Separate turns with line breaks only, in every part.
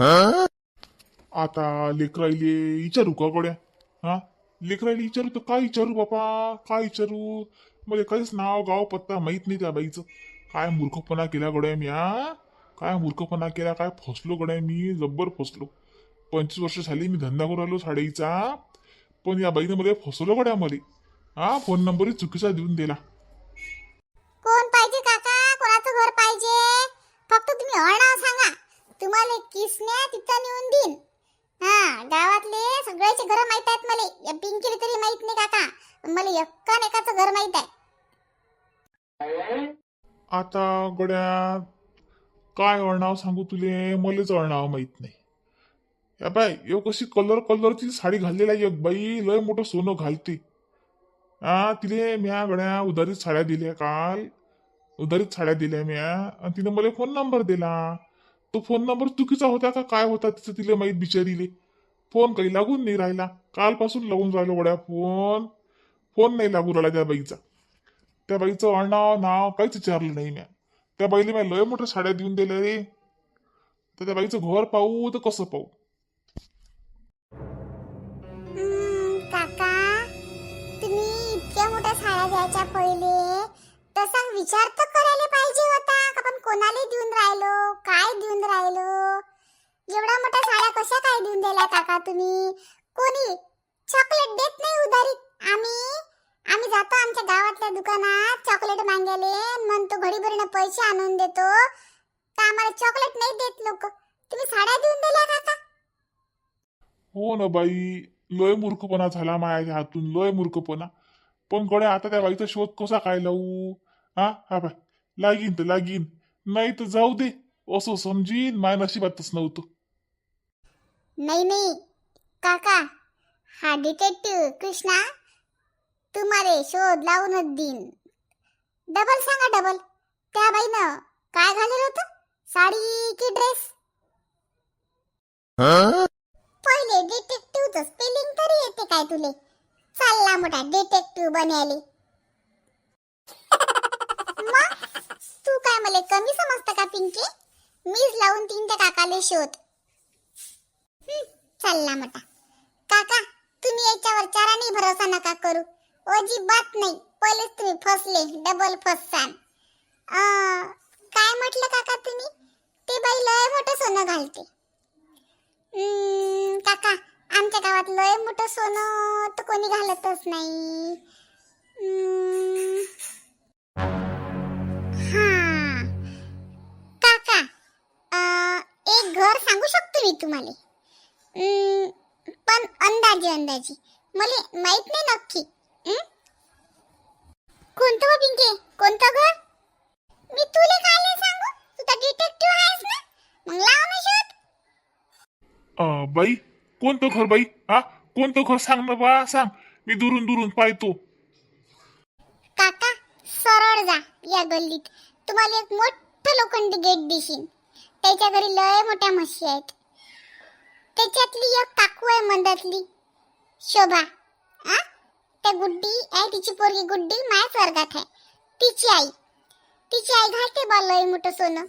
आता लेकराईले विचारू का गोड्या? हा? लेकराईले विचारू तर काय विचारू बापा? काय विचारू मला काहीच नाव गाव पत्ता माहीत नाही त्या बाईचं. काय मूर्खपणा केला गड्या मी हा? काय मूर्खपणा केला? काय फसलो गड्या मी? जब्बर फसलो. पंचवीस वर्ष झाली मी धंदा करू आलो साडीचा पण या बाईनं मला फसवलं गड्या मला. हा? फोन नंबरही चुकीचा देऊन दिला.
तुम्हाला किसण्या तिथं नेऊन देईन. हा गावातले सगळ्याचे घर माहीत आहेत मला. या पिंकीला तरी माहीत नाही काका पण मला एक्का एकाचं घर माहीत आहे.
आता गड्या काय वळणाव सांगू तुले मलेच वळणाव माहीत नाही. या बाय यो कशी कलर कलरची साडी घाललेला आहे एक बाई लय मोठं सोनं घालते. हा तिने म्या गड्या उधारीत साड्या दिल्या काल. उधारीत साड्या दिल्या म्या. आणि तिने मला फोन नंबर दिला. तो फोन नंबर चुकीचा होता का? काय होता तिचं तिला माहीत बिचारीले. फोन काही लागून नाही राहिला. कालपासून लागून राहिलो वड्या फोन. फोन नाही लागून राहिला त्या बाईचा. त्या बाईचं अण्णाव नाव काहीच विचारलं नाही म्या. त्या बाईला म्या लय मोठ्या साड्या देऊन दिल्या रे. तर त्या बाईचं घर पाहू तर कसं पाहू?
काका तुम्ही इतक्या मोठ्या साड्या द्यायच्या पहिले. तसा विचार तर करायला पाहिजे होता. का पण कोणाला देऊन राहिलो? काय देऊन राहिलो? एवढा मोठा साड्या कशा काय देऊन दिल्या काका तुम्ही? कोणी चॉकलेट देत नाही उधारी. आम्ही आम्ही जातो आमच्या गावातल्या दुकानात चॉकलेट मागायले म्हणतो घडीभरीनं पैसे आणून देतो. तर आम्हाला चॉकलेट नाही देत लोक. तुम्ही साड्या देऊन दिल्या काका?
हो ना बाई लय मूर्खपणा झाला माझ्या हातून लय मूर्खपणा. पण गड्या आता त्या बाईचा शोध कसा काय लावू? हा हा बाय लागीन तर लागीन. नाही तर जाऊ दे. असं समजीन माझ्या नशिबातच नव्हतं.
नाही नाही. काका हा डिटेक्टिव्ह कृष्णा तुम्हाला शोध लावूनच देईन. डबल सांगा डबल त्या बाईनं काय घालेलं होतं? साडी की ड्रेस पहिले डिटेक्टिव्हचं स्पेलिंग तरी येते काय तुले? चालला मोठा डिटेक्टिव्ह बनायले मग तू काय मला कमी समजतं का पिंकी? मीच लावून तीन त्या काकाले शोध. चालला मोठा काका तुम्ही याच्यावर चाराने भरोसा नका करू. अजिबात नाही. पहिलेच तुम्ही फसले. डबल फससान अं, काय म्हटलं काका तुम्ही? ते बाई लय मोठं सोनं घालते. काका आमच्या गावात लय मोठं सोनं तर कोणी घालतच नाही. एक घर सांगू शकतो मी तुम्हाला? पण अंदाजे अंदाजे. मला माहीत नाही नक्की? कोणतं बा पिंके? कोणतं घर? मी तुले काय नाही सांगू? तू तर डिटेक्टिव्ह आहेस ना? मग लाव ना शोध.
अं, बाई कोणतं घर बाई? हा? कोणतं घर सांग ना बा सांग. मी दुरून दुरून पाहतो.
काका सरळ जा या गल्लीत. तुम्हाला एक मोठं लोखंडी गेट दिसीन. त्याच्या घरी लय मोठ्या म्हशी आहेत. त्याच्यातली एक काकू आहे मंदातली. शोभा. आ त्या गुड्डी आहे तिची पोरगी गुड्डी माझ्याच वर्गात आहे. तिची आई. तिची आई घालते बा लय मोठं सोनं.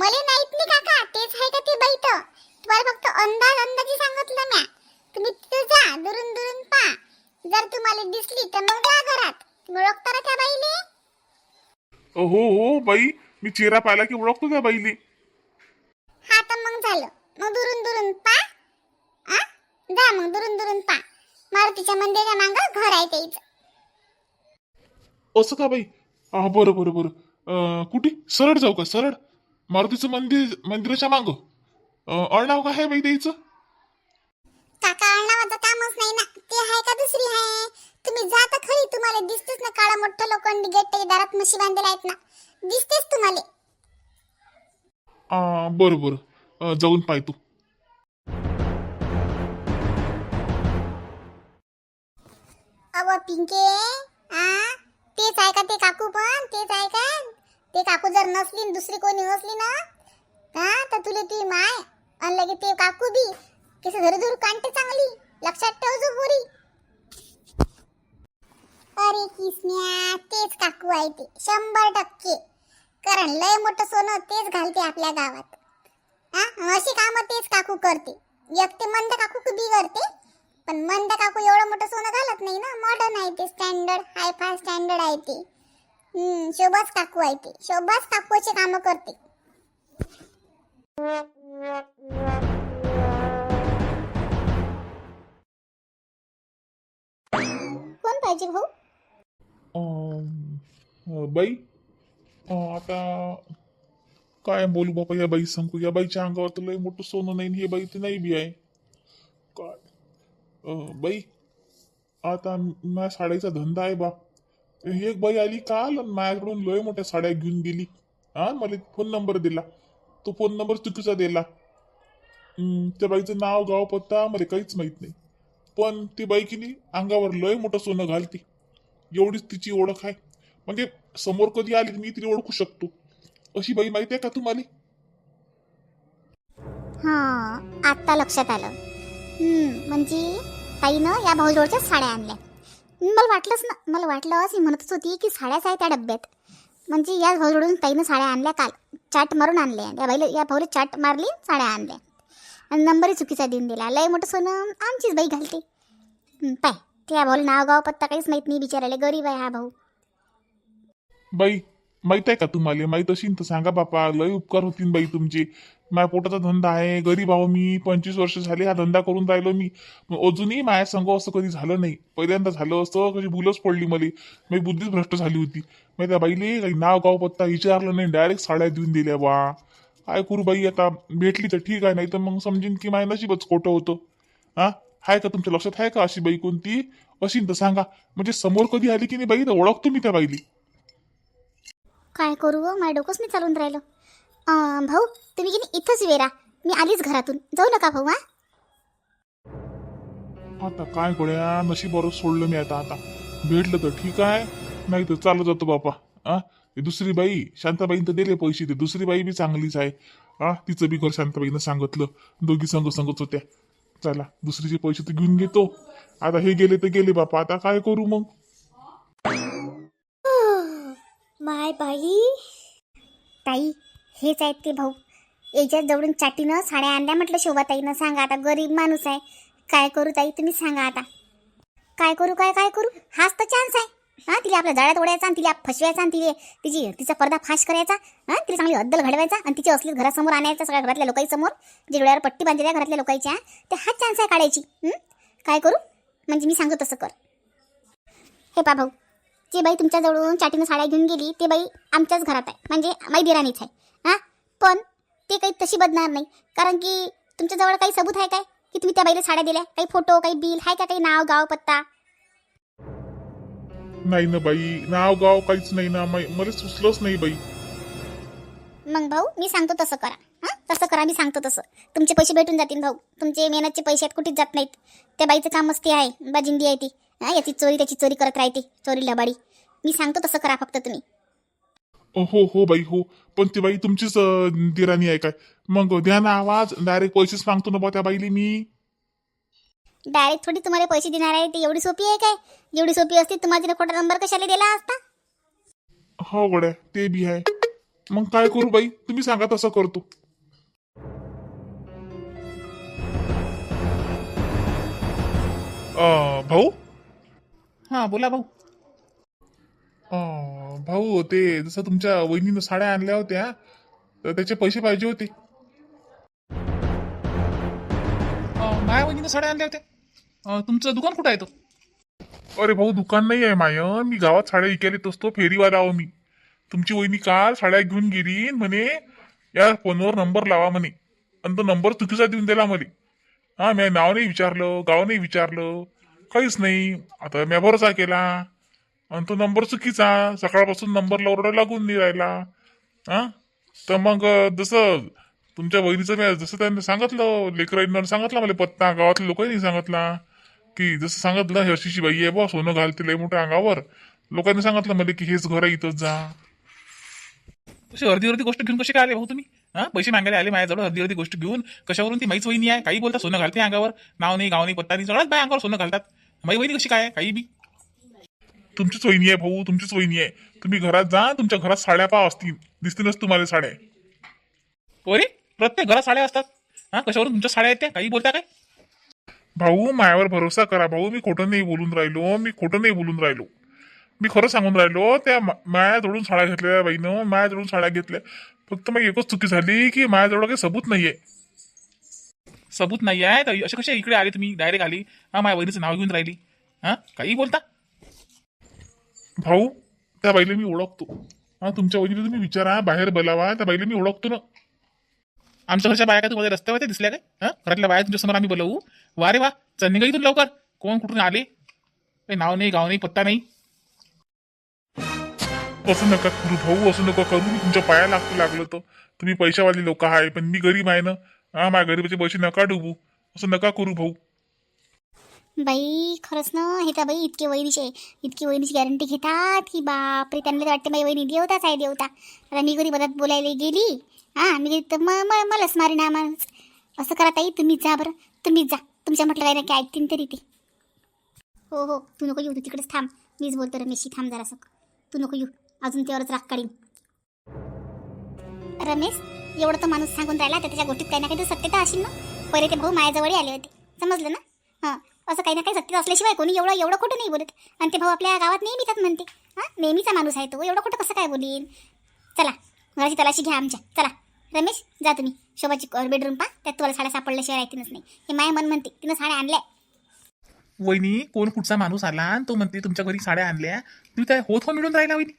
मला नाहीत नाही काका तेच आहे का ते बाई तुम्हाला फक्त अंदाज अंदाजी सांगितलं म्या. तुम्ही तिथे जा दुरून दुरून पा. जर तुम्हाला दिसली तर मग जा घरात. ओळखता ना त्या बाईले?
हो हो बाई. मी चेहरा पाहिला की ओळखतो त्या बाईले.
मग दुरून दुरून पा. आ जा मग दुरून दुरून पा. मारुतीच्या मंदिराच्या मागं घर आहे त्याचं
असं का बाई हा बरं बरं बरं. अं, कुठे? सरळ जाऊ का? सरळ? मारुतीचं मंदिर मंदिराच्या मागं. अं, काय आहे बाई द्यायचं
काका अण्णावाचं कामच नाही ना. ते आहे का दुसरी आहे? तुम्ही जा तर खरी. तुम्हाला दिसतेच ना काळा मोठं लोखंडी गेट त्याच्या दारात म्हशी बांधलेल्या आहेत ना. दिसतेच तुम्हाला.
अं, बरं बरं. अं, जाऊन पाहतो.
अव पिंके आ? तेच आहे का ते काकू पण? तेच आहे का? ते काकू जर नसली न दुसरी कोणी नसली ना हा तर तुले ती माय आणि लगे ते काकू बी. कसे धरू धरू कांटे चांगली. लक्षात ठेव जो पोरी. अरे किसन्या तेच काकू आहे ते. शंभर टक्के. कारण लय मोठं सोनं तेच घालते आपल्या गावात. हा? अशी कामं तेच काकू करते.
एक ते मंद काकू बी करते पण मंद काकू एवढं मोठं सोनं घालत नाही ना. मॉडर्न आहे ते स्टँडर्ड हाय फाय स्टँडर्ड आहे ते. शोभास शोभाच काकू आहे ते. शोभाच काकूचे कामं करते. कोण पाहिजे भाऊ?
बाई. आता काय बोलू बापा या बाई सांगू या बाईच्या अंगावर तर लय मोठं सोनं नाही हे बाई ती नाही बी आहे. काय? अं, बाई आता माझ्या साड्याचा धंदा आहे बा. एक बाई आली काल माझ्याकडून लय मोठ्या साड्या घेऊन गेली. हा मला फोन नंबर दिला. तो फोन नंबर चुकीचा दिला. हम्म, त्या बाईचं नाव गाव पत्ता मला काहीच माहीत नाही. पण ती बाई किनी अंगावर लय मोठं सोनं घालते. एवढीच तिची ओळख आहे. म्हणजे समोर कधी आली की मी तिला ओळखू शकतो. अशी बाई माहिती आहे का तुम्हाला?
हा आता लक्षात आलं. हम्म, म्हणजे ताईनं या भाऊजवळच्या साड्या आणल्या. मला वाटलंच ना मला वाटलं अशी म्हणतच होती की साड्याच आहे त्या डब्यात. म्हणजे या भाऊजवळून ताईनं साड्या आणल्या काल चाट मारून आणल्या. या बाईला या भाऊला चाट मारली साड्या आणल्या. आणि नंबरही चुकीचा देऊन दिला. लय मोठं सोनं आमचीच बाई घालते. हं, पाय त्या भाऊला नाव गाव पत्ता काहीच माहीत नाही बिचारायला गरीब आहे हा भाऊ.
बाई माहीत आहे का तुम्हाला? माहीत असेल तर सांगा बापा लय उपकार होतील बाई तुमचे. माझ्या पोटाचा धंदा आहे गरीब आहो मी पंचवीस वर्ष झाले हा धंदा करून राहिलो मी. अजूनही माझ्या संग असं कधी झालं नाही. पहिल्यांदा झालं असतं कशी भूलच पडली मला. मी बुद्धीच भ्रष्ट झाली होती. मग त्या बाईले काही नाव गाव पत्ता विचारलं नाही डायरेक्ट साड्या देऊन दिल्या बा. काय करू बाई आता? भेटली तर ठीक आहे नाही तर मग समजेन की माझ्या नशीबच खोटं होतं. हा? आहे का तुमच्या लक्षात? आहे का अशी बाई कोणती? अशी तर सांगा. म्हणजे समोर कधी आली की नाही बाई? तर ओळखतो मी त्या बाईली.
काय करू व? माझ्या डोकंच नाही चालून राहिलं. अं, भाऊ तुम्ही की नाही इथंच वेरा. मी आलीच घरातून. जाऊ नका भाऊ हा?
आता काय गोळ्या? नशीबरोबर सोडलं मी आता आता. भेटलं तर ठीक आहे. नाही तर चालत जातो बापा आ ती दुसरी बाई शांताबाईनं तर दिले पैसे ते. दुसरी बाई बी चांगलीच आहे आ तिचं बी घर शांताबाईनं सांगितलं. दोघी संग सांगत होत्या. चला दुसरीचे पैसे तर घेऊन घेतो. आता हे गेले तर गेले बापा आता काय करू मग?
माय बाई. ताई हेच आहेत ते भाऊ. याच्यात जवळून चाटीनं साड्या आणल्या म्हटलं शोभाताईनं. सांगा आता गरीब माणूस आहे. काय करू ताई तुम्ही सांगा आता. काय करू काय काय करू? हाच तर चान्स आहे. हा तिला आपल्या जाळ्यात ओढायचा आणि तिला फसवायचा आणि तिला तिची तिचा पडदा फाश करायचा हा तिला चांगली अद्दल घडवायचा आणि तिची असली घरासमोर आणायचा सगळ्या घरातल्या लोकांसमोर जे डोळ्यावर पट्टी बांधलेल्या घरातल्या लोकांच्या ते हाच चान्स आहे काढायची. काय करू? म्हणजे मी सांगतो तसं कर. हे पा भाऊ जे बाई तुमच्याजवळून चाटीनं साड्या घेऊन गेली ते बाई आमच्याच घरात आहे. म्हणजे माई दिराणीच आहे. हां? पण ते काही तशी बदणार नाही. कारण की तुमच्याजवळ काही सबूत आहे काय? की तुम्ही त्या बाईला साड्या दिल्या? काही फोटो काही बिल आहे का काही नाव गाव पत्ता?
नाही ना बाई नाव गाव काहीच नाही ना. मला सुचलंच नाही बाई.
मग भाऊ मी सांगतो तसं करा. हां? तसं करा मी सांगतो तसं. तुमचे पैसे भेटून जातील भाऊ. तुमचे मेहनतचे पैसे आहेत कुठेच जात नाहीत. त्या बाईचं कामच ते आहे बाजिंदी आहे ती. हां याची चोरी त्याची चोरी करत राहते. चोरी लबाडी मी सांगतो तसं करा फक्त तुम्ही.
हो हो बाई हो. पण ती बाई तुमचीच अं, दिराणी आहे काय? मग द्या ना आवाज. डायरेक्ट पैसेच मागतो ना बा त्या बाईली मी.
डायरेक्ट थोडी तुम्हाला पैसे देणार आहे ती एवढी सोपी आहे काय? एवढी सोपी असती तुम्हाला तिने खोटा नंबर कशाला दिला असता?
हो गड्या ते बी आहे. मग काय करू बाई? तुम्ही सांगा तसं करतो. अं, भाऊ?
हा बोला भाऊ.
अं, भाऊ ते जसं तुमच्या वहिनीनं साड्या आणल्या होत्या तर त्याचे पैसे पाहिजे होते.
अं, माया वहिनीनं साड्या आणल्या होत्या. अं, तुमचं दुकान कुठं आहे तो?
अरे भाऊ दुकान नाही आहे माय. मी गावात साड्या विकायला असतो फेरीवाला आहो मी. तुमची वहिनी काल साड्या घेऊन गेली म्हणे या फोनवर नंबर लावा म्हणे. आणि तो नंबर चुकीचा देऊन दिला म्हणे. हा मी नाव नाही विचारलं गाव नाही विचारलं. काहीच नाही. आता मी भरोसा केला. आणि तो नंबर चुकीचा. सकाळपासून नंबर लवडा लागून नाही राहिला. हा? तर मग जसं तुमच्या बहिणीचं मी जसं त्यांनी सांगितलं लेकरांना सांगितलं मला पत्ता गावातल्या लोकांनी सांगितला. की जसं सांगितलं हे अशीची बाई आहे बा सोनं घालते लय मोठ्या अंगावर. लोकांनी सांगितलं मला की हेच घर आहे इथंच जा.
तशी अर्धी अर्धी गोष्ट घेऊन कशी काय आले भाऊ तुम्ही? हा? पैसे मागायला आले माझ्याजवळ अर्धी अर्धी गोष्ट घेऊन. कशावरून ती माईच वहिनी आहे? काही बोलता सोनं घालते अंगावर. नाव नाही गाव नाही पत्ता नाही सगळ्याच बाय अंगावर सोनं घालतात. माई वहिनी कशी काय काही बी.
तुमचीच वहिनी आहे भाऊ तुमचीच वहिनी आहे. तुम्ही घरात जा तुमच्या घरात साड्या पाव असतील. दिसतीलच तुम्हाला साड्या.
अरे प्रत्येक घरात साड्या असतात. हा? कशावरून तुमच्या साड्या आहेत त्या? काही बोलता काय?
भाऊ मायावर भरोसा करा. भाऊ मी खोटं नाही बोलून राहिलो. मी खोटं नाही बोलून राहिलो. मी खरं सांगून राहिलो त्या माया जोडून साड्या घेतलेल्या बाईनं मायाजवळून साड्या घेतल्या. फक्त मग एकच चुकी झाली की माझ्याजवळ काही सबूत नाहीये.
सबूत नाही आहे तर असे कसे इकडे आले तुम्ही? डायरेक्ट आली. हा माझ्या बहिणीचं नाव घेऊन राहिली. हा काही बोलता?
भाऊ त्या बाईला मी ओळखतो. हा तुमच्या वहिनीला तुम्ही विचारा बाहेर बोलावा त्या बाईला मी ओळखतो ना.
आमच्या घरच्या बाया काय तुम्हाला रस्त्यावर दिसल्या काय? हा घरातल्या बाया तुमच्यासमोर आम्ही बोलवू. वा रे वा चल निघा इथून लवकर. कोण कुठून आले? काही नाव नाही गाव नाही पत्ता नाही.
असं नका करू भाऊ असं नका करू. मी तुमच्या पाया लागतो लागलो तर तुम्ही पैशावाले लोक आहे पण मी गरीब आहे ना. हा माझ्या गरीबाचे पैसे नका डुबू. असं नका करू भाऊ.
बाई खरंच ना हे त्या बाई इतके वहिनीचे इतकी वहिनीची गॅरंटी घेतात की बापरे त्यांना तर वाटते माझी वहिनी देवताच आहे देवता. आता मी घरी मदत बोलायला गेली. हां मी गेली तर म म- मलाच मारी ना माणूस असं करा ताई तुम्हीच जा बरं. तुम्हीच जा. तुमच्या म्हटलं काही ना काय ऐकतील तरी ते. हो हो तू नको येऊ तू तिकडेच थांब. मीच बोलतो रमेशशी थांब जरासं. तू नको येऊ. अजून त्यावरच राग काढीन. रमेश एवढं तर माणूस सांगून राहिला तर त्याच्या गोष्टीत काही ना काही तर सत्यता असेल ना. पहिले ते भाऊ माझ्याजवळ आले होते. समजलं ना? हां असं काही ना काही सत्य असल्याशिवाय कोणी एवढं एवढं खोटं नाही बोलत. आणि ते भाऊ आपल्या गावात नेहमी येतात म्हणते. हां नेहमीचा माणूस आहे तो. एवढं खोटं कसं काय बोलीन? चला घराची तलाशी घ्या आमच्या. चला. रमेश जा तुम्ही. शोभाची बेडरूम पा त्यात तुम्हाला साड्या सापडल्याशिवाय राहतीनच नाही. हे माय मन म्हणते. तिनं साड्या आणल्या.
वहिनी कोण कुठचा माणूस आला आणि तो म्हणते तुमच्या घरी साड्या आणल्या. तुम्ही काय होत हो मिळून राहिला वहिनी?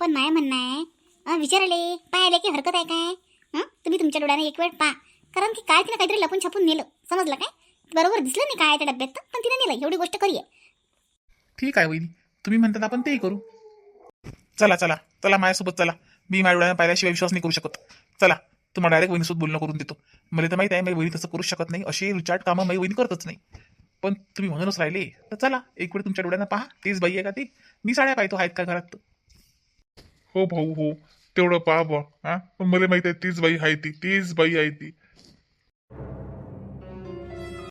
पण माय म्हणणं आहे विचारले पाहिले की हरकत आहे काय? हां? तुम्ही तुमच्या डोळ्याने एक वेळ पा कारण की काय तिला काहीतरी लपून छापून नेलं. समजलं काय? बरोबर दिसलं नाही काय त्या डब्यात पण तिने नेलं. एवढी गोष्ट करूया
ठीक आहे वहिनी. तुम्ही म्हणतात आपण तेही करू. चला चला. चला माझ्यासोबत चला. मी माझ्या डोळ्याने पाहिल्याशिवाय विश्वास नाही करू शकत. चला. तुम्हाला डायरेक्ट वहिनीसोबत बोलणं करून देतो. मला तर माहिती आहे मी वहिनी तसं करू शकत नाही. अशी रिचार्ट कामं माझी वहिनी करतच नाही. पण तुम्ही म्हणूनच राहिले. तर चला एक वेळ तुमच्या डोळ्यानं पहा. तेच बाई आहे का ती? मी साड्या पाहतो आहेत का घरात? तर.
हो भाऊ हो. तेवढं पहा बा हा. पण मला माहीत आहे तीच बाई आहे ती तीच बाई आहे ती.